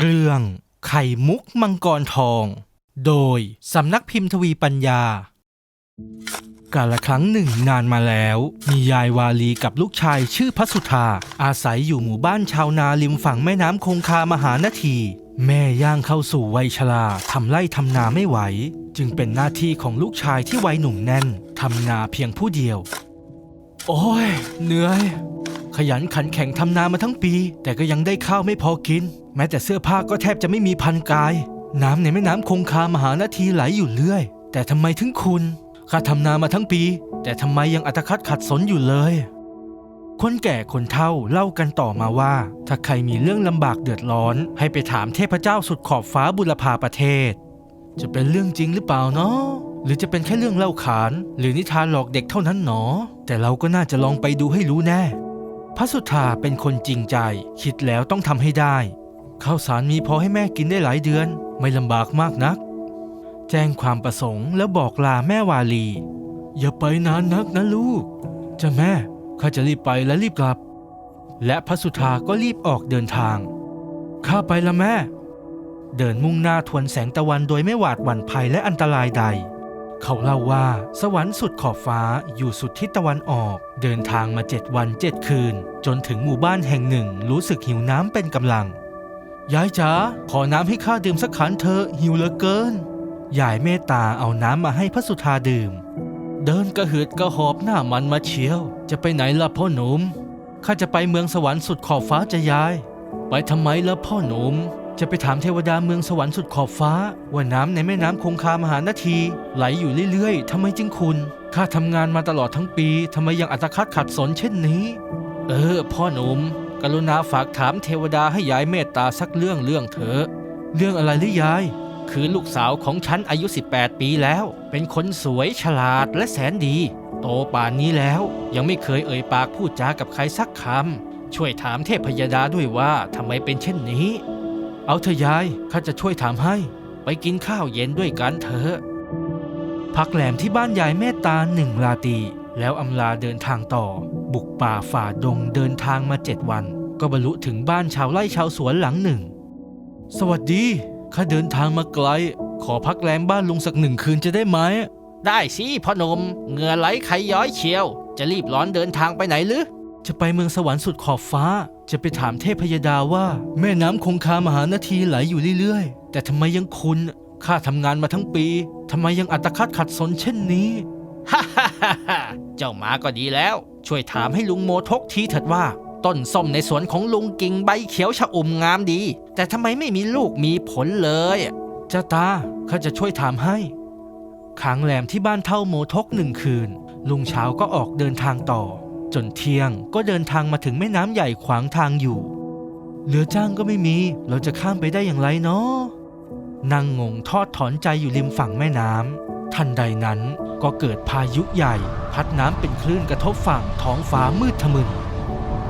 เรื่องไข่มุกมังกรทอง โดยสำนักพิมพ์ทวีปัญญา กาลครั้งหนึ่งนานมาแล้ว มียายวาลีกับลูกชายชื่อพระสุธา อาศัยอยู่หมู่บ้านชาวนาริมฝั่งแม่น้ำคงคามหานาที แม่ย่างเข้าสู่วัยชราทำไร่ทำนาไม่ไหว จึงเป็นหน้าที่ของลูกชายที่วัยหนุ่มแน่นทำนาเพียงผู้เดียว โอ้ยเหนื่อย ขยันขันแข็งทำนามาทั้งปี แต่ก็ยังได้ข้าวไม่พอกิน แม้แต่เสื้อผ้าก็แทบจะไม่มีพันกาย น้ำในแม่น้ำคงคามหานาทีไหลอยู่เรื่อย แต่ทำไมถึงคุณข้าทำนามาทั้งปี แต่ทำไมยังอัตคัดขัดสนอยู่เลยคนแก่คนเฒ่าเล่ากันต่อมาว่า ถ้าใครมีเรื่องลำบากเดือดร้อน ให้ไปถามเทพเจ้าสุดขอบฟ้าบุรพาประเทศ จะเป็นเรื่องจริงหรือเปล่าเนาะหรือจะเป็นแค่เรื่องเล่าขาน หรือนิทานหลอกเด็กเท่านั้นหนอ แต่เราก็น่าจะลองไปดูให้รู้แน่ พระสุธาเป็นคนจริงใจ คิดแล้วต้องทำให้ได้ ข้าวสารมีพอให้แม่กินได้หลายเดือน ไม่ลำบากมากนัก แจ้งความประสงค์แล้วบอกลาแม่วาลี อย่าไปนานนักนะลูกจะแม่ข้าจะรีบไปและรีบกลับ และพระสุธาก็รีบออกเดินทาง ข้าไปละแม่ เดินมุ่งหน้าทวนแสงตะวันโดยไม่หวาดหวั่นภัยและอันตรายใด เขาเล่าว่าสวรรค์สุดขอบฟ้าอยู่สุดทิศตะวันออก เดินทางมาเจ็ดวันเจ็ดคืน จนถึงหมู่บ้านแห่งหนึ่ง รู้สึกหิวน้ำเป็นกำลัง ยายจ๋าขอน้ำให้ข้าดื่มสักขันเถอะหิวเหลือเกิน ยายเมตตาเอาน้ำมาให้พระสุธาดื่ม เดินกระหืดกระหอบหน้ามันมาเชียว จะไปไหนล่ะพ่อหนุ่มข้าจะไปเมืองสวรรค์สุดขอบฟ้าจะยาย ไปทำไมล่ะพ่อหนุ่ม จะไปถามเทวดาเมืองสวรรค์สุดขอบฟ้า ว่าน้ำในแม่น้ำคงคามหานาที ไหลอยู่เรื่อยๆทำไมจึงคุณข้าทำงานมาตลอดทั้งปีทำไมยังอัตคัดขัดสนเช่นนี้ เออ พ่อหนุ่มกรุณาฝากถามเทวดาให้ยายเมตตาสักเรื่องเรื่องเถอะเรื่องอะไรหรือยาย คือลูกสาวของฉันอายุ 18 ปีแล้ว เป็นคนสวยฉลาดและแสนดี โตป่านนี้แล้วยังไม่เคยเอ่ยปากพูดจากับใครสักคำช่วยถามเทพยดาด้วยว่าทำไมเป็นเช่นนี้ เอาเถอะยาย ข้าจะช่วยถามให้ ไปกินข้าวเย็นด้วยกันเถอะพักแหลมที่บ้านยายเมตตาหนึ่งลาตี แล้วอำลาเดินทางต่อ บุกป่าฝ่าดงเดินทางมาเจ็ดวัน ก็บรรลุถึงบ้านชาวไร่ชาวสวนหลังหนึ่ง สวัสดี ข้าเดินทางมาไกล ขอพักแรมบ้านลุงสักหนึ่งคืนจะได้ไหม ได้สิพ่อหนมเหงื่อไหลไขย้อยเชียว จะรีบร้อนเดินทางไปไหนหรือ จะไปเมืองสวรรค์สุดขอบฟ้า จะไปถามเทพยดาว่า แม่น้ำคงคามหานาทีไหลอยู่เรื่อยๆ แต่ทำไมยังคุณข้าทำงานมาทั้งปีทำไมยังอัตคัดขัดสนเช่นนี้ ฮ่าฮ่าฮ่าฮ่าเจ้ามาก็ดีแล้ว ช่วยถามให้ลุงโมทกทีเถิดว่า ต้นส้มในสวนของลุงกิ่งใบเขียวชะอุ่มงามดี แต่ทำไมไม่มีลูกมีผลเลยเจ้าตาข้าจะช่วยถามให้ค้างแรมที่บ้านเท่าโมทกหนึ่งคืน ลุงเช้าก็ออกเดินทางต่อ จนเที่ยงก็เดินทางมาถึงแม่น้ำใหญ่ขวางทางอยู่ เหลือจ้างก็ไม่มี เราจะข้ามไปได้อย่างไรเนาะนั่งงงทอดถอนใจอยู่ริมฝั่งแม่น้ำทันใดนั้นก็เกิดพายุใหญ่ พัดน้ำเป็นคลื่นกระทบฝั่งท้องฟ้ามืดทะมึน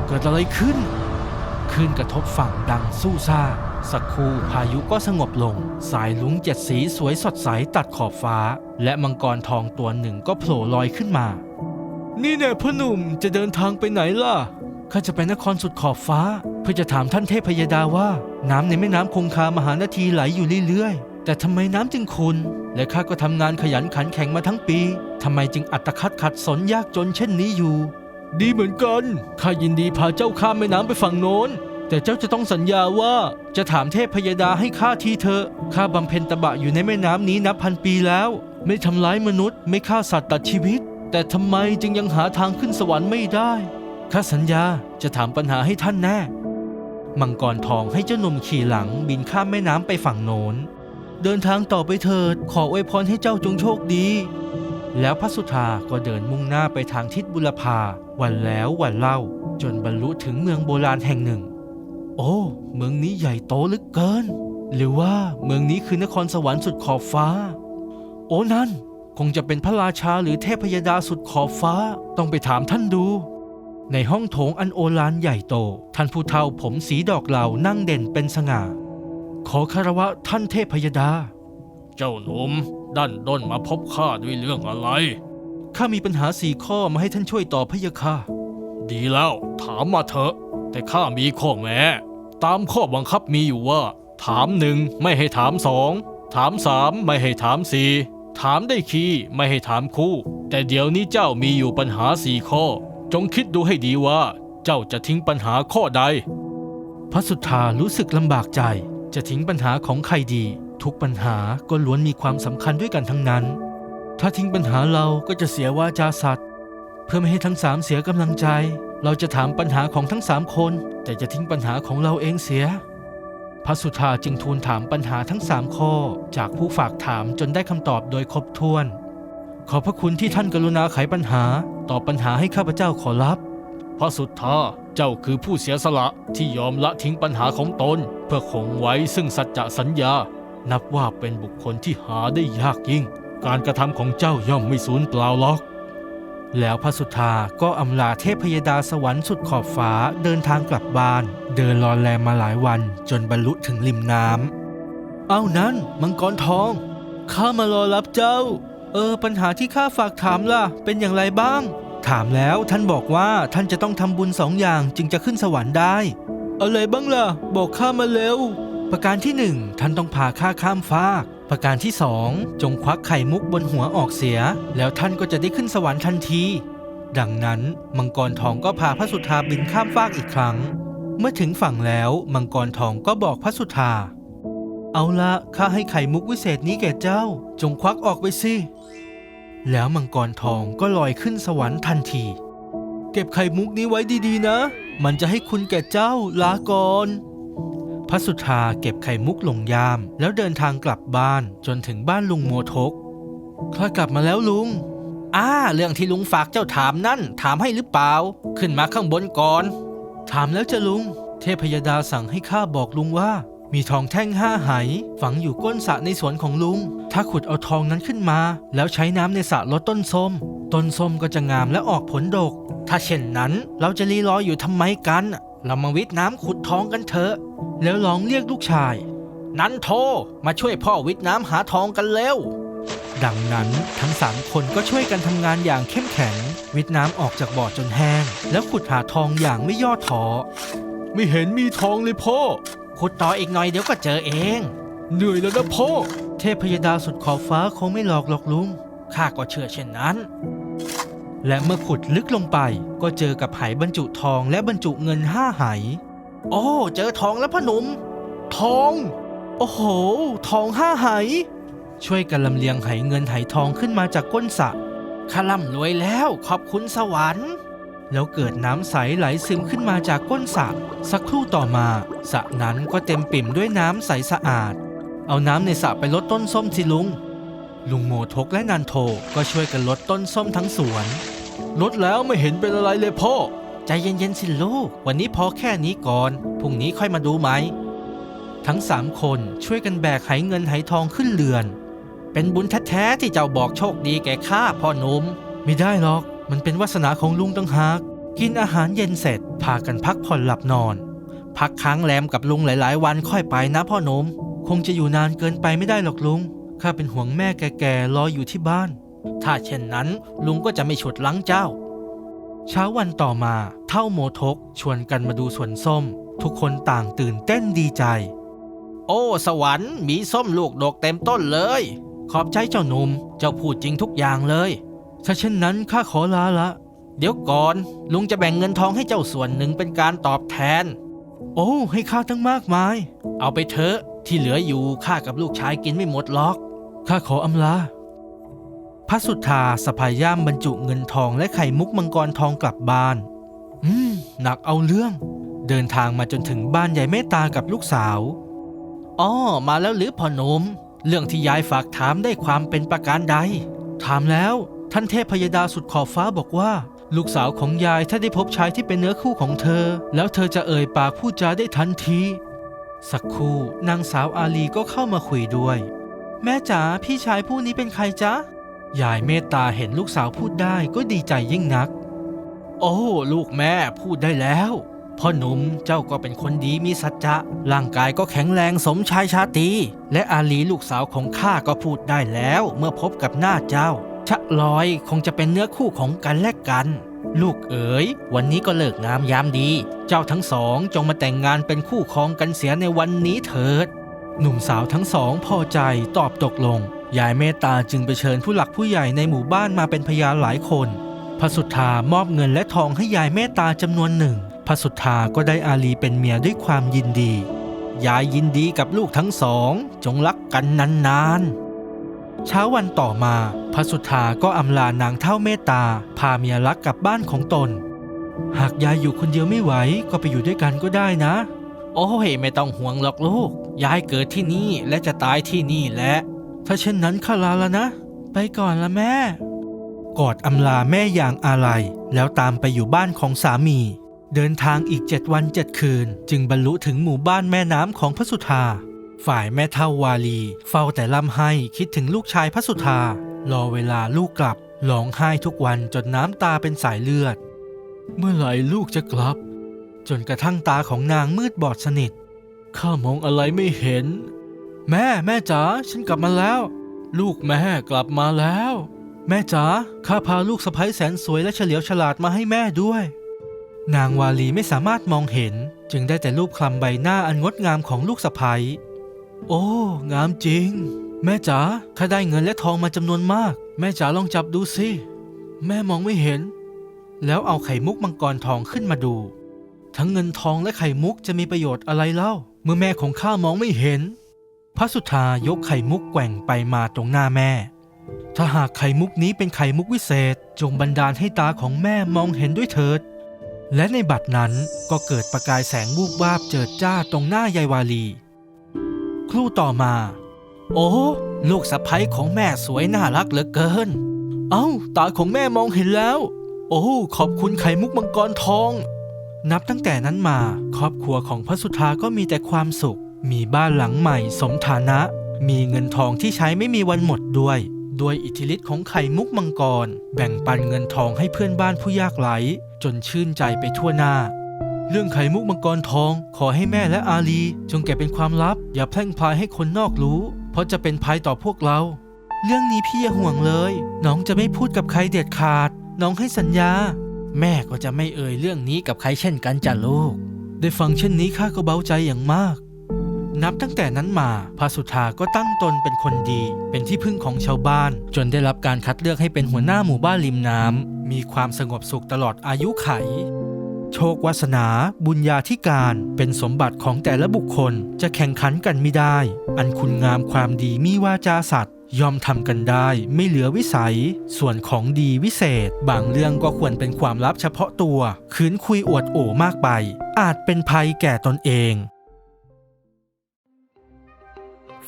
เกิดอะไรขึ้นคลื่นกระทบฝั่งดังสู้ซ่า สักครู่พายุก็สงบลง สายลุงเจ็ดสีสวยสดใสตัดขอบฟ้า และมังกรทองตัวหนึ่งก็โผล่ลอยขึ้นมา นี่แน่พ่อหนุ่มจะเดินทางไปไหนล่ะ ข้าจะไปนครสุดขอบฟ้า เพื่อจะถามท่านเทพยดาว่า น้ำในแม่น้ำคงคามหานาทีไหลอยู่เรื่อยๆ แต่ทำไมน้ำจึงขุนและข้าก็ทำงานขยันขันแข็งมาทั้งปีทำไมจึงอัตคัดขัดสนยากจนเช่นนี้อยู่ ดีเหมือนกันข้ายินดีพาเจ้าข้ามแม่น้ำไปฝั่งโน้น แต่เจ้าจะต้องสัญญาว่าจะถามเทพพยดาให้ข้าทีเถอะข้าบำเพ็ญตบะอยู่ในแม่น้ำนี้นับพันปีแล้ว ไม่ทำร้ายมนุษย์ ไม่ฆ่าสัตว์ตัดชีวิต แต่ทำไมจึงยังหาทางขึ้นสวรรค์ไม่ได้ ข้าสัญญาจะถามปัญหาให้ท่านแน่ มังกรทองให้เจ้าหนุ่มขี่หลังบินข้ามแม่น้ำไปฝั่งโน้น เดินทางต่อไปเถิด ขออวยพรให้เจ้าจงโชคดี แล้วพระสุธาก็เดินมุ่งหน้าไปทางทิศบุรพาวันแล้ววันเล่า จนบรรลุถึงเมืองโบราณแห่งหนึ่ง โอ้ เมืองนี้ใหญ่โตเหลือเกิน หรือว่าเมืองนี้คือนครสวรรค์สุดขอบฟ้า โอ้นั่น คงจะเป็นพระราชาหรือเทพยดาสุดขอบฟ้า ต้องไปถามท่านดู ในห้องโถงอันโอฬารใหญ่โต ท่านผู้เฒ่าผมสีดอกเหลานั่งเด่นเป็นสง่า ขอคารวะท่านเทพยดา เจ้าหนุ่มดันด้นมาพบข้าด้วยเรื่องอะไร ข้ามีปัญหาสี่ข้อมาให้ท่านช่วยตอบพะยะค่ะ ดีแล้วถามมาเถอะ แต่ข้ามีข้อแม้ ตามข้อบังคับมีอยู่ว่า ถามหนึ่งไม่ให้ถามสองถามสามไม่ให้ถามสี่ ถามได้คีไม่ให้ถามคู่ แต่เดี๋ยวนี้เจ้ามีอยู่ปัญหาสี่ข้อ จงคิดดูให้ดีว่า เจ้าจะทิ้งปัญหาข้อใด พระสุธารู้สึกลำบากใจ จะทิ้งปัญหาของใครดี ทุกปัญหาก็ล้วนมีความสำคัญด้วยกันทั้งนั้น ถ้าทิ้งปัญหาเราก็จะเสียวาจาสัตว์ เพื่อไม่ให้ทั้งสามเสียกำลังใจ เราจะถามปัญหาของทั้งสามคน แต่จะทิ้งปัญหาของเราเองเสีย พระสุธาจึงทูลถามปัญหาทั้งสามข้อ จากผู้ฝากถามจนได้คำตอบโดยครบถ้วน ขอพระคุณที่ท่านกรุณาไขปัญหา ตอบปัญหาให้ข้าพเจ้าขอรับพระสุทธาเจ้าคือผู้เสียสละที่ยอมละทิ้งปัญหาของตน เพื่อคงไว้ซึ่งสัจจะสัญญา นับว่าเป็นบุคคลที่หาได้ยากยิ่ง การกระทำของเจ้าย่อมไม่สูญเปล่าหรอก แล้วพระสุธาก็อำลาเทพยดาสวรรค์สุดขอบฟ้าเดินทางกลับบ้าน เดินรอนแรมมาหลายวันจนบรรลุถึงริมน้ำเอานั้น มังกรทอง ข้ามารอรับเจ้า เออ ปัญหาที่ข้าฝากถามล่ะ เป็นอย่างไรบ้าง ถามแล้วท่านบอกว่าท่านจะต้องทำบุญสองอย่างจึงจะขึ้นสวรรค์ได้ อะไรบ้างล่ะ บอกข้ามาเร็วประการที่หนึ่งท่านต้องพาข้าข้ามฟาก ประการที่สองจงควักไข่มุกบนหัวออกเสีย แล้วท่านก็จะได้ขึ้นสวรรค์ทันที ดังนั้นมังกรทองก็พาพระสุธาบินข้ามฟากอีกครั้ง เมื่อถึงฝั่งแล้วมังกรทองก็บอกพระสุธา เอาละข้าให้ไข่มุกวิเศษนี้แก่เจ้า จงควักออกไปสิแล้วมังกรทองก็ลอยขึ้นสวรรค์ทันที เก็บไข่มุกนี้ไว้ดีๆนะ มันจะให้คุณแก่เจ้าลาก่อน พระสุธาเก็บไข่มุกลงยาม แล้วเดินทางกลับบ้านจนถึงบ้านลุงโมทกข้ากลับมาแล้วลุงอ่าเรื่องที่ลุงฝากเจ้าถามนั่น ถามให้หรือเปล่า ขึ้นมาข้างบนก่อน ถามแล้วจะลุง เทพยดาสั่งให้ข้าบอกลุงว่า มีทองแท่งห้าไหฝังอยู่ก้นสระในสวนของลุง ถ้าขุดเอาทองนั้นขึ้นมา แล้วใช้น้ำในสระลดต้นส้ม ต้นส้มก็จะงามและออกผลดก ถ้าเช่นนั้นเราจะรีรออยู่ทำไมกัน เรามาวิทน้ำขุดทองกันเถอะ แล้วร้องเรียกลูกชาย นันโทมาช่วยพ่อวิทน้ำหาทองกันเร็ว ดังนั้นทั้งสามคนก็ช่วยกันทำงานอย่างเข้มแข็ง วิทน้ำออกจากบ่อจนแห้ง แล้วขุดหาทองอย่างไม่ย่อท้อ ไม่เห็นมีทองเลยพ่อ ขุดต่ออีกหน่อยเดี๋ยวก็เจอเอง เหนื่อยแล้วนะพ่อ เทพยดาสุดขอบฟ้าคงไม่หลอกหรอกลุง ข้าก็เชื่อเช่นนั้น และเมื่อขุดลึกลงไปก็เจอกับไหบรรจุทองและบรรจุเงินห้าไห โอ้เจอทองแล้วพ่อหนุ่มทอง โอ้โห ทองห้าไหช่วยกันลำเลียงไหเงินไหทองขึ้นมาจากก้นสระข้าร่ำรวยแล้วขอบคุณสวรรค์ แล้วเกิดน้ำใสไหลซึมขึ้นมาจากก้นสระสักครู่ต่อมาสระนั้นก็เต็มปิ่มด้วยน้ำใสสะอาด เอาน้ำในสระไปลดต้นส้มสิลุง ลุงโมทกและนันโทก็ช่วยกันลดต้นส้มทั้งสวน ลดแล้วไม่เห็นเป็นอะไรเลยพ่อ ใจเย็นๆสิลูก วันนี้พอแค่นี้ก่อน พรุ่งนี้ค่อยมาดูไหม ทั้งสามคนช่วยกันแบกไหเงินไหทองขึ้นเรือน เป็นบุญแท้ๆที่เจ้าบอกโชคดีแก่ข้าพ่อหนุ่มไม่ได้หรอก มันเป็นวาสนาของลุงตั้งหาก กินอาหารเย็นเสร็จ พากันพักผ่อนหลับนอน พักค้างแรมกับลุงหลาย ๆ วันค่อยไปนะพ่อหนุ่มคงจะอยู่นานเกินไปไม่ได้หรอกลุง ข้าเป็นห่วงแม่แก่ๆรออยู่ที่บ้าน ถ้าเช่นนั้นลุงก็จะไม่ฉุดลังเจ้า เช้าวันต่อมาเท่าโมทกชวนกันมาดูสวนส้ม ทุกคนต่างตื่นเต้นดีใจ โอ้ สวรรค์มีส้มลูกดกเต็มต้นเลย ขอบใจเจ้าหนุ่มเจ้าพูดจริงทุกอย่างเลย ถ้าเช่นนั้นข้าขอลาละ เดี๋ยวก่อน ลุงจะแบ่งเงินทองให้เจ้าส่วนหนึ่งเป็นการตอบแทน โอ้ ให้ข้าตั้งมากมาย เอาไปเถอะที่เหลืออยู่ข้ากับลูกชายกินไม่หมดหรอกข้าขออำลา พระสุธาสะพายย่ามบรรจุเงินทองและไข่มุกมังกรทองกลับบ้าน อืม หนักเอาเรื่อง เดินทางมาจนถึงบ้านยายเมตตากับลูกสาวอ๋อมาแล้วหรือพ่อหนุ่มเรื่องที่ยายฝากถามได้ความเป็นประการใด ถามแล้ว ท่านเทพพยดาสุดขอบฟ้าบอกว่า ลูกสาวของยายถ้าได้พบชายที่เป็นเนื้อคู่ของเธอ แล้วเธอจะเอ่ยปากพูดจาได้ทันที สักครู่นางสาวอาลีก็เข้ามาคุยด้วย แม่จ๋าพี่ชายผู้นี้เป็นใครจ๊ะ ยายเมตตาเห็นลูกสาวพูดได้ก็ดีใจยิ่งนัก โอ้ลูกแม่พูดได้แล้วพ่อหนุ่มเจ้าก็เป็นคนดีมีสัจจะร่างกายก็แข็งแรงสมชายชาตี และอาลีลูกสาวของข้าก็พูดได้แล้วเมื่อพบกับหน้าเจ้า ชะลอยคงจะเป็นเนื้อคู่ของกันและกัน ลูกเอ๋ย วันนี้ก็เลิกงามยามดี เจ้าทั้งสองจงมาแต่งงานเป็นคู่ครองกันเสียในวันนี้เถิด หนุ่มสาวทั้งสองพอใจตอบตกลง ยายเมตตาจึงไปเชิญผู้หลักผู้ใหญ่ในหมู่บ้านมาเป็นพยานหลายคนพระสุธามอบเงินและทองให้ยายเมตตาจำนวนหนึ่งพระสุธาก็ได้อาลีเป็นเมียด้วยความยินดี ยายยินดีกับลูกทั้งสอง จงรักกันนานๆ เช้าวันต่อมาพระสุธาก็อำลานางเท่าเมตตา พาเมียรักกลับบ้านของตน หากยายอยู่คนเดียวไม่ไหวก็ไปอยู่ด้วยกันก็ได้นะ โอ้ยไม่ต้องห่วงหรอกลูก ยายเกิดที่นี่และจะตายที่นี่แหละ ถ้าเช่นนั้นข้าลาแล้วนะ ไปก่อนละแม่ กอดอำลาแม่อย่างอาลัย แล้วตามไปอยู่บ้านของสามี เดินทางอีกเจ็ดวันเจ็ดคืน จึงบรรลุถึงหมู่บ้านแม่น้ำของพระสุธา ฝ่ายแม่เท่าวาลี เฝ้าแต่ลำให้คิดถึงลูกชายพระสุธารอเวลาลูกกลับร้องไห้ทุกวันจนน้ำตาเป็นสายเลือด เมื่อไหร่ลูกจะกลับ จนกระทั่งตาของนางมืดบอดสนิทข้ามองอะไรไม่เห็น แม่แม่จ๋าฉันกลับมาแล้ว ลูกแม่กลับมาแล้ว แม่จ๋าข้าพาลูกสะใภ้แสนสวยและเฉลียวฉลาดมาให้แม่ด้วย นางวาลีไม่สามารถมองเห็น จึงได้แต่รูปคลำใบหน้าอันงดงามของลูกสะใภ้โอ้ งามจริง แม่จ๋าข้าได้เงินและทองมาจำนวนมาก แม่จ๋าลองจับดูสิแม่มองไม่เห็น แล้วเอาไข่มุกมังกรทองขึ้นมาดู ทั้งเงินทองและไข่มุกจะมีประโยชน์อะไรเล่า เมื่อแม่ของข้ามองไม่เห็น พระสุธายกไข่มุกแกว่งไปมาตรงหน้าแม่ ถ้าหากไข่มุกนี้เป็นไข่มุกวิเศษ จงบันดาลให้ตาของแม่มองเห็นด้วยเถิด และในบัดนั้นก็เกิดประกายแสงวูบวาบเจิดจ้าตรงหน้ายายวาลี ครู่ต่อมา โอ้ลูกสะใภ้ของแม่สวยน่ารักเหลือเกิน เอ้า ตาของแม่มองเห็นแล้ว โอ้ขอบคุณไข่มุกมังกรทอง นับตั้งแต่นั้นมา ครอบครัวของพระสุธาก็มีแต่ความสุข มีบ้านหลังใหม่สมฐานะ มีเงินทองที่ใช้ไม่มีวันหมดด้วย ด้วยอิทธิฤทธิ์ของไข่มุกมังกร แบ่งปันเงินทองให้เพื่อนบ้านผู้ยากไร้จนชื่นใจไปทั่วหน้า เรื่องไข่มุกมังกรทอง ขอให้แม่และอาลี จงเก็บเป็นความลับ อย่าแพร่งพรายให้คนนอกรู้ เพราะจะเป็นภัยต่อพวกเรา เรื่องนี้พี่อย่าห่วงเลย น้องจะไม่พูดกับใครเด็ดขาด น้องให้สัญญา แม่ก็จะไม่เอ่ยเรื่องนี้กับใครเช่นกันจ้ะลูก ได้ฟังเช่นนี้ข้าก็เบาใจอย่างมาก นับตั้งแต่นั้นมาพระสุธาก็ตั้งตนเป็นคนดี เป็นที่พึ่งของชาวบ้าน จนได้รับการคัดเลือกให้เป็นหัวหน้าหมู่บ้านริมน้ำมีความสงบสุขตลอดอายุไข โชควาสนา บุญญาธิการเป็นสมบัติของแต่ละบุคคลจะแข่งขันกันไม่ได้ อันคุณงามความดีมีวาจาสัตย์ยอมทำกันได้ไม่เหลือวิสัย ส่วนของดีวิเศษ บางเรื่องก็ควรเป็นความลับเฉพาะตัว คืนคุยอวดโอมากไป อาจเป็นภัยแก่ตนเอง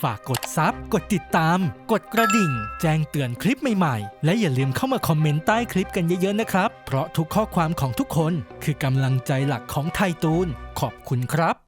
ฝากกดซับกดติดตาม กดกระดิ่ง แจ้งเตือนคลิปใหม่ๆ และอย่าลืมเข้ามาคอมเมนต์ใต้คลิปกันเยอะๆนะครับ เพราะทุกข้อความของทุกคนคือกำลังใจหลักของไทยตูน ขอบคุณครับ